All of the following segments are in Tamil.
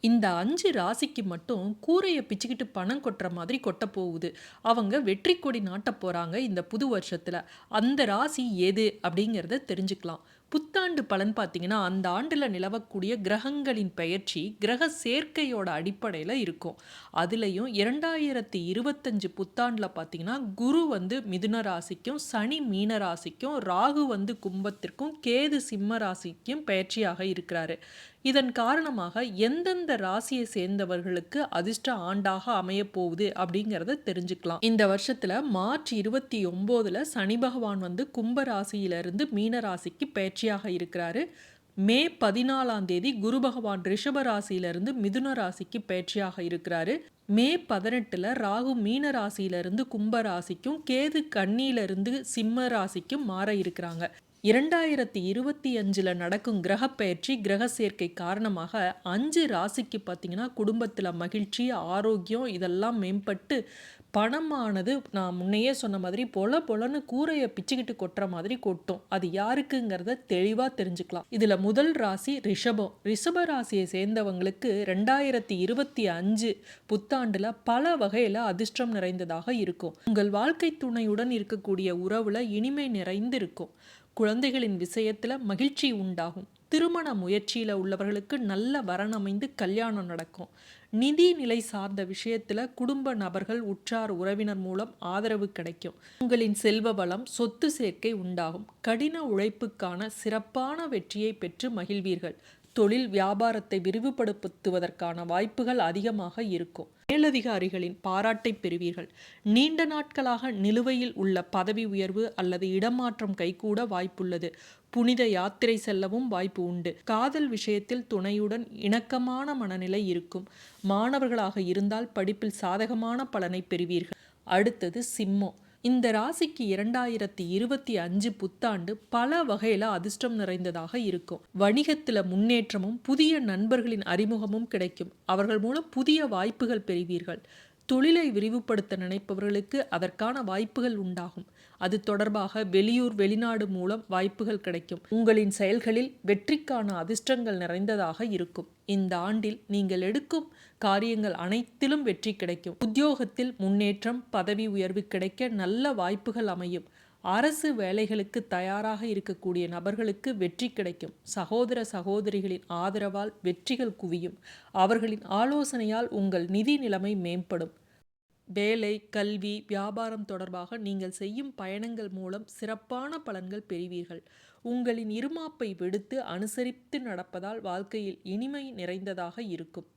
இந்த அஞ்சு ராசிக்கு மட்டும் கூரையை பிச்சுக்கிட்டு பணம் கொட்டுற மாதிரி கொட்ட போகுது. அவங்க வெற்றி கொடி நாட்ட போகிறாங்க இந்த புது வருஷத்தில். அந்த ராசி எது அப்படிங்கிறத தெரிஞ்சுக்கலாம். புத்தாண்டு பலன் பார்த்தீங்கன்னா அந்த ஆண்டில் நிலவக்கூடிய கிரகங்களின் பெயர்ச்சி கிரக சேர்க்கையோட அடிப்படையில் இருக்கும். அதுலேயும் இரண்டாயிரத்தி இருபத்தஞ்சு புத்தாண்டில் பார்த்தீங்கன்னா குரு வந்து மிதுன ராசிக்கும் சனி மீன ராசிக்கும் ராகு வந்து கும்பத்திற்கும் கேது சிம்ம ராசிக்கும் பெயர்ச்சியாக இருக்கிறாரு. இதன் காரணமாக எந்தெந்த ராசியை சேர்ந்தவர்களுக்கு அதிர்ஷ்ட ஆண்டாக அமைய போகுது அப்படிங்கிறத தெரிஞ்சுக்கலாம். இந்த வருஷத்துல மார்ச் இருபத்தி ஒம்போதுல சனி பகவான் வந்து கும்ப ராசியிலிருந்து மீன ராசிக்கு பயிற்சியாக இருக்கிறாரு. மே பதினாலாம் தேதி குரு பகவான் ரிஷப ராசியிலிருந்து மிதுன ராசிக்கு பயிற்சியாக இருக்கிறாரு. மே பதினெட்டுல ராகு மீன ராசியிலிருந்து கும்ப ராசிக்கும் கேது கண்ணியிலிருந்து சிம்ம ராசிக்கும் மாற இருக்கிறாங்க. இரண்டாயிரத்தி இருபத்தி அஞ்சில் நடக்கும் கிரகப்பெயர்ச்சி கிரக சேர்க்கை காரணமாக அஞ்சு ராசிக்கு பார்த்தீங்கன்னா குடும்பத்தில் மகிழ்ச்சி ஆரோக்கியம் இதெல்லாம் மேம்பட்டு பணமானது நான் முன்னையே சொன்ன மாதிரி பொல பொலன்னு கூரையை பிச்சுக்கிட்டு கொட்டுற மாதிரி கொட்டும். அது யாருக்குங்கிறத தெளிவாக தெரிஞ்சுக்கலாம். இதில் முதல் ராசி ரிஷபம். ரிஷப ராசியை சேர்ந்தவங்களுக்கு ரெண்டாயிரத்தி இருபத்தி அஞ்சு புத்தாண்டில் பல வகையில் அதிர்ஷ்டம் நிறைந்ததாக இருக்கும். உங்கள் வாழ்க்கை துணையுடன் இருக்கக்கூடிய உறவில் இனிமை நிறைந்து இருக்கும் குழந்தைகளின் விஷயத்தில் மகிழ்ச்சி உண்டாகும். திருமண முயற்சியில் உள்ளவர்களுக்கு நல்ல வரன் அமைந்து கல்யாணம் நடக்கும். நிதி நிலை சார்ந்த விஷயத்தில் குடும்ப நபர்கள் உற்றார் உறவினர் மூலம் ஆதரவு கிடைக்கும். உங்களின் செல்வ வளம் சொத்து சேர்க்கை உண்டாகும். கடின உழைப்புக்கான சிறப்பான வெற்றியை பெற்று மகிழ்வீர்கள். தொழில் வியாபாரத்தை விரிவுபடுத்துவதற்கான வாய்ப்புகள் அதிகமாக இருக்கும். மேலதிகாரிகளின் பாராட்டை பெறுவீர்கள். நீண்ட நாட்களாக நிலுவையில் உள்ள பதவி உயர்வு அல்லது இடமாற்றம் கைகூட வாய்ப்புள்ளது. புனித யாத்திரை செல்லவும் வாய்ப்பு உண்டு. காதல் விஷயத்தில் துணையுடன் இணக்கமான மனநிலை இருக்கும். மாணவர்களாக இருந்தால் படிப்பில் சாதகமான பலனை பெறுவீர்கள். அடுத்தது சிம்மம். இந்த ராசிக்கு இரண்டாயிரத்தி இருபத்தி அஞ்சு புத்தாண்டு பல வகையில் அதிர்ஷ்டம் நிறைந்ததாக இருக்கும். வணிகத்தில் முன்னேற்றமும் புதிய நண்பர்களின் அறிமுகமும் கிடைக்கும். அவர்கள் மூலம் புதிய வாய்ப்புகள் பெறுவீர்கள். தொழிலை விரிவுபடுத்த நினைப்பவர்களுக்கு அதற்கான வாய்ப்புகள் உண்டாகும். அது தொடர்பாக வெளியூர் வெளிநாடு மூலம் வாய்ப்புகள் கிடைக்கும். உங்களின் செயல்களில் வெற்றிக்கான அதிர்ஷ்டங்கள் நிறைந்ததாக இருக்கும். இந்த ஆண்டில் நீங்கள் எடுக்கும் காரியங்கள் அனைத்திலும் வெற்றி கிடைக்கும். உத்தியோகத்தில் முன்னேற்றம் பதவி உயர்வு கிடைக்க நல்ல வாய்ப்புகள் அமையும். அரசு வேலைகளுக்கு தயாராக இருக்கக்கூடிய நபர்களுக்கு வெற்றி கிடைக்கும். சகோதர சகோதரிகளின் ஆதரவால் வெற்றிகள் குவியும். அவர்களின் ஆலோசனையால் உங்கள் நிதி நிலைமை மேம்படும். வேலை கல்வி வியாபாரம் தொடர்பாக நீங்கள் செய்யும் பயணங்கள் மூலம் சிறப்பான பலன்கள் பெறுவீர்கள். உங்களின் இருமாப்பை விடுத்து அனுசரித்து நடப்பதால் வாழ்க்கையில் இனிமை நிறைந்ததாக இருக்கும்.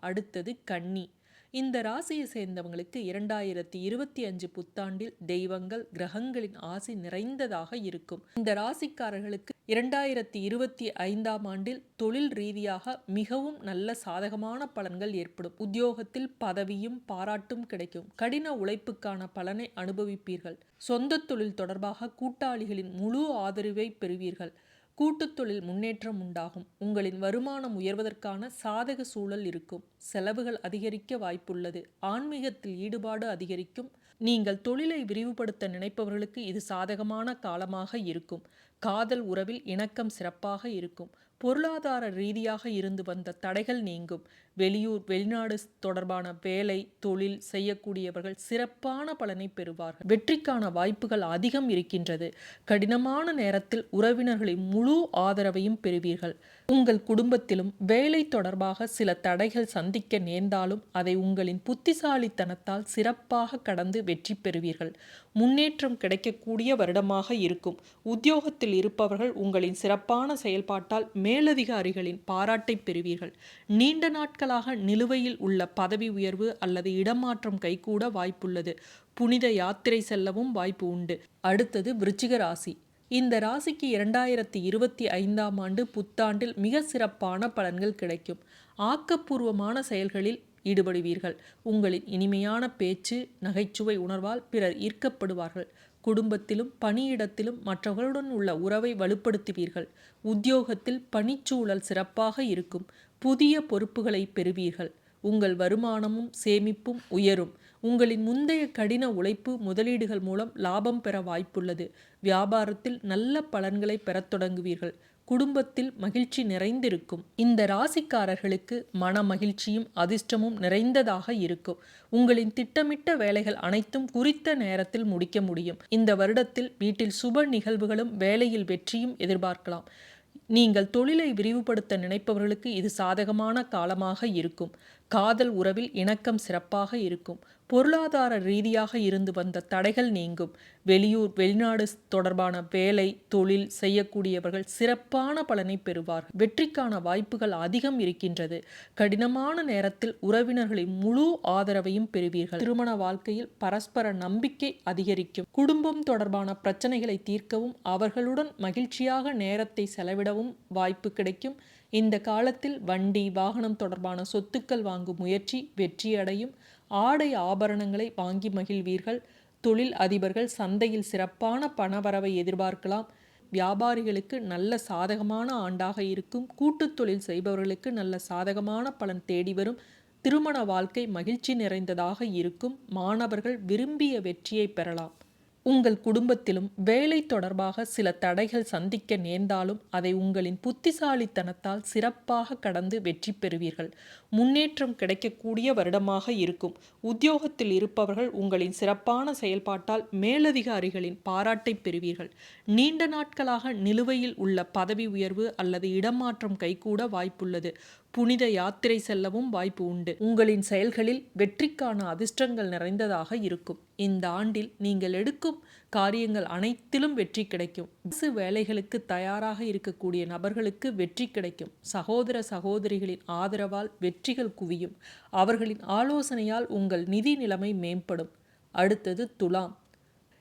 அடுத்தது கன்னி. இந்த ராசியை சேர்ந்தவங்களுக்கு இரண்டாயிரத்தி இருபத்தி அஞ்சு புத்தாண்டில் தெய்வங்கள் கிரகங்களின் ஆசி நிறைந்ததாக இருக்கும். இந்த ராசிக்காரர்களுக்கு இரண்டாயிரத்தி இருபத்தி ஐந்தாம் ஆண்டில் தொழில் ரீதியாக மிகவும் நல்ல சாதகமான பலன்கள் ஏற்படும். உத்தியோகத்தில் பதவியும் பாராட்டும் கிடைக்கும். கடின உழைப்புக்கான பலனை அனுபவிப்பீர்கள். சொந்த தொழில் தொடர்பாக கூட்டாளிகளின் முழு ஆதரவை பெறுவீர்கள். கூட்டுத்தொழில் முன்னேற்றம் உண்டாகும். உங்களின் வருமானம் உயர்வதற்கான சாதக சூழல் இருக்கும். செலவுகள் அதிகரிக்க வாய்ப்புள்ளது. ஆன்மீகத்தில் ஈடுபாடு அதிகரிக்கும். நீங்கள் தொழிலை விரிவுபடுத்த நினைப்பவர்களுக்கு இது சாதகமான காலமாக இருக்கும். காதல் உறவில் இணக்கம் சிறப்பாக இருக்கும். பொருளாதார ரீதியாக இருந்து வந்த தடைகள் நீங்கும். வெளியூர் வெளிநாடு தொடர்பான வேலை தொழில் செய்யக்கூடியவர்கள் சிறப்பான பலனை பெறுவார்கள். வெற்றிக்கான வாய்ப்புகள் அதிகம் இருக்கின்றது. கடினமான நேரத்தில் உறவினர்களின் முழு ஆதரவையும் பெறுவீர்கள். உங்கள் குடும்பத்திலும் வேலை தொடர்பாக சில தடைகள் சந்திக்க நேர்ந்தாலும் அதை உங்களின் புத்திசாலித்தனத்தால் சிறப்பாக கடந்து வெற்றி பெறுவீர்கள். முன்னேற்றம் கிடைக்கக்கூடிய வருடமாக இருக்கும். உத்தியோகத்தில் இருப்பவர்கள் உங்களின் சிறப்பான செயல்பாட்டால் மேலதிகாரிகளின் பாராட்டை பெறுவீர்கள். நீண்ட நாட்கள் நாட்களாக நிலுவையில் உள்ள பதவி உயர்வு அல்லது இடமாற்றம் கைகூட வாய்ப்புள்ளது. புனித யாத்திரை செல்லவும் வாய்ப்பு உண்டு. அடுத்தது விருச்சிக ராசி. இந்த ராசிக்கு இரண்டாயிரத்தி இருபத்தி ஐந்தாம் ஆண்டு புத்தாண்டில் மிக சிறப்பான பலன்கள் கிடைக்கும். ஆக்கப்பூர்வமான செயல்களில் ஈடுபடுவீர்கள். உங்களின் இனிமையான பேச்சு நகைச்சுவை உணர்வால் பிறர் ஈர்க்கப்படுவார்கள். குடும்பத்திலும் பணியிடத்திலும் மற்றவர்களுடன் உள்ள உறவை வலுப்படுத்துவீர்கள். உத்தியோகத்தில் பணிச்சூழல் சிறப்பாக இருக்கும். புதிய பொறுப்புகளை பெறுவீர்கள். உங்கள் வருமானமும் சேமிப்பும் உயரும். உங்களின் முந்தைய கடின உழைப்பு முதலீடுகள் மூலம் லாபம் பெற வாய்ப்புள்ளது. வியாபாரத்தில் நல்ல பலன்களை பெறத் தொடங்குவீர்கள். குடும்பத்தில் மகிழ்ச்சி நிறைந்திருக்கும். இந்த ராசிக்காரர்களுக்கு மன மகிழ்ச்சியும் அதிர்ஷ்டமும் நிறைந்ததாக இருக்கும். உங்களின் திட்டமிட்ட வேலைகள் அனைத்தும் குறித்த நேரத்தில் முடிக்க முடியும். இந்த வருடத்தில் வீட்டில் சுப நிகழ்வுகளும் வேலையில் வெற்றியும் எதிர்பார்க்கலாம். நீங்கள் தொழிலை விரிவுபடுத்த நினைப்பவர்களுக்கு இது சாதகமான காலமாக இருக்கும். காதல் உறவில் இணக்கம் சிறப்பாக இருக்கும். பொருளாதார ரீதியாக இருந்து வந்த தடைகள் நீங்கும். வெளியூர் வெளிநாடு தொடர்பான வேலை தொழில் செய்யக்கூடியவர்கள் சிறப்பான பலனை பெறுவார்கள் வெற்றிக்கான வாய்ப்புகள் அதிகம் இருக்கின்றது. கடினமான நேரத்தில் உறவினர்களின் முழு ஆதரவையும் பெறுவீர்கள். திருமண வாழ்க்கையில் பரஸ்பர நம்பிக்கை அதிகரிக்கும். குடும்பம் தொடர்பான பிரச்சனைகளை தீர்க்கவும் அவர்களுடன் மகிழ்ச்சியாக நேரத்தை செலவிடவும் வாய்ப்பு கிடைக்கும். இந்த காலத்தில் வண்டி வாகனம் தொடர்பான சொத்துக்கள் வாங்கும் முயற்சி வெற்றியடையும். ஆடை ஆபரணங்களை வாங்கி மகிழ்வீர்கள். தொழில் அதிபர்கள் சந்தையில் சிறப்பான பணவரவை எதிர்பார்க்கலாம். வியாபாரிகளுக்கு நல்ல சாதகமான ஆண்டாக இருக்கும். கூட்டுத் தொழில் செய்பவர்களுக்கு நல்ல சாதகமான பலன் தேடி வரும். திருமண வாழ்க்கை மகிழ்ச்சி நிறைந்ததாக இருக்கும். மாணவர்கள் விரும்பிய வெற்றியை பெறலாம். உங்கள் குடும்பத்திலும் வேலை தொடர்பாக சில தடைகள் சந்திக்க நேர்ந்தாலும் அதை உங்களின் புத்திசாலித்தனத்தால் சிறப்பாக கடந்து வெற்றி பெறுவீர்கள். முன்னேற்றம் கிடைக்கக்கூடிய வருடமாக இருக்கும். உத்தியோகத்தில் இருப்பவர்கள் உங்களின் சிறப்பான செயல்பாட்டால் மேலதிகாரிகளின் பாராட்டை பெறுவீர்கள். நீண்ட நாட்களாக நிலுவையில் உள்ள பதவி உயர்வு அல்லது இடமாற்றம் கைகூட வாய்ப்புள்ளது. புனித யாத்திரை செல்லவும் வாய்ப்பு உண்டு. உங்களின் செயல்களில் வெற்றிக்கான அதிர்ஷ்டங்கள் நிறைந்ததாக இருக்கும். இந்த ஆண்டில் நீங்கள் எடுக்கும் காரியங்கள் அனைத்திலும் வெற்றி கிடைக்கும். அரசு வேலைகளுக்கு தயாராக இருக்கக்கூடிய நபர்களுக்கு வெற்றி கிடைக்கும். சகோதர சகோதரிகளின் ஆதரவால் வெற்றிகள் குவியும். அவர்களின் ஆலோசனையால் உங்கள் நிதி நிலைமை மேம்படும். அடுத்தது துலாம்.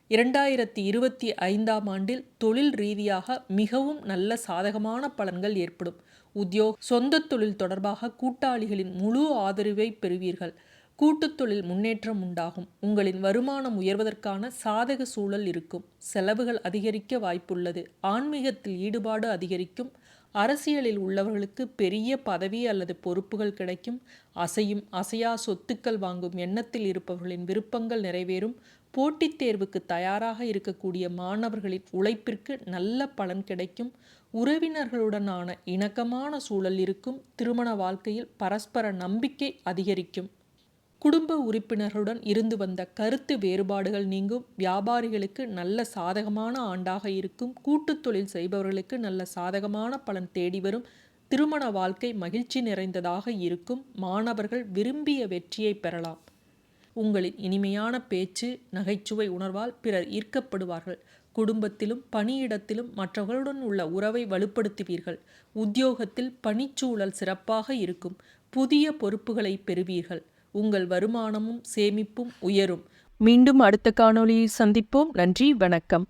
இரண்டாயிரத்தி இருபத்தி ஐந்தாம் ஆண்டில் தொழில் ரீதியாக மிகவும் நல்ல சாதகமான பலன்கள் ஏற்படும். உத்தியோக சொந்த தொழில் தொடர்பாக கூட்டாளிகளின் முழு ஆதரவை பெறுவீர்கள். கூட்டுத் தொழில் முன்னேற்றம் உண்டாகும். உங்களின் வருமானம் உயர்வதற்கான சாதக சூழல் இருக்கும். செலவுகள் அதிகரிக்க வாய்ப்புள்ளது. ஆன்மீகத்தில் ஈடுபாடு அதிகரிக்கும். அரசியலில் உள்ளவர்களுக்கு பெரிய பதவி அல்லது பொறுப்புகள் கிடைக்கும். அசையும் அசையா சொத்துக்கள் வாங்கும் எண்ணத்தில் இருப்பவர்களின் விருப்பங்கள் நிறைவேறும். போட்டித் தேர்வுக்கு தயாராக இருக்கக்கூடிய மாணவர்களின் உழைப்பிற்கு நல்ல பலன் கிடைக்கும். உறவினர்களுடனான இணக்கமான சூழல் இருக்கும். திருமண வாழ்க்கையில் பரஸ்பர நம்பிக்கை அதிகரிக்கும். குடும்ப உறுப்பினர்களுடன் இருந்து வந்த கருத்து வேறுபாடுகள் நீங்கும். வியாபாரிகளுக்கு நல்ல சாதகமான ஆண்டாக இருக்கும். கூட்டுத் தொழில் செய்பவர்களுக்கு நல்ல சாதகமான பலன் தேடி வரும். திருமண வாழ்க்கை மகிழ்ச்சி நிறைந்ததாக இருக்கும். மாணவர்கள் விரும்பிய வெற்றியை பெறலாம். உங்களின் இனிமையான பேச்சு நகைச்சுவை உணர்வால் பிறர் ஈர்க்கப்படுவார்கள். குடும்பத்திலும் பணியிடத்திலும் மற்றவர்களுடன் உள்ள உறவை வலுப்படுத்துவீர்கள். உத்தியோகத்தில் பணிச்சூழல் சிறப்பாக இருக்கும். புதிய பொறுப்புகளை பெறுவீர்கள். உங்கள் வருமானமும் சேமிப்பும் உயரும். மீண்டும் அடுத்த காணொளியை சந்திப்போம். நன்றி வணக்கம்.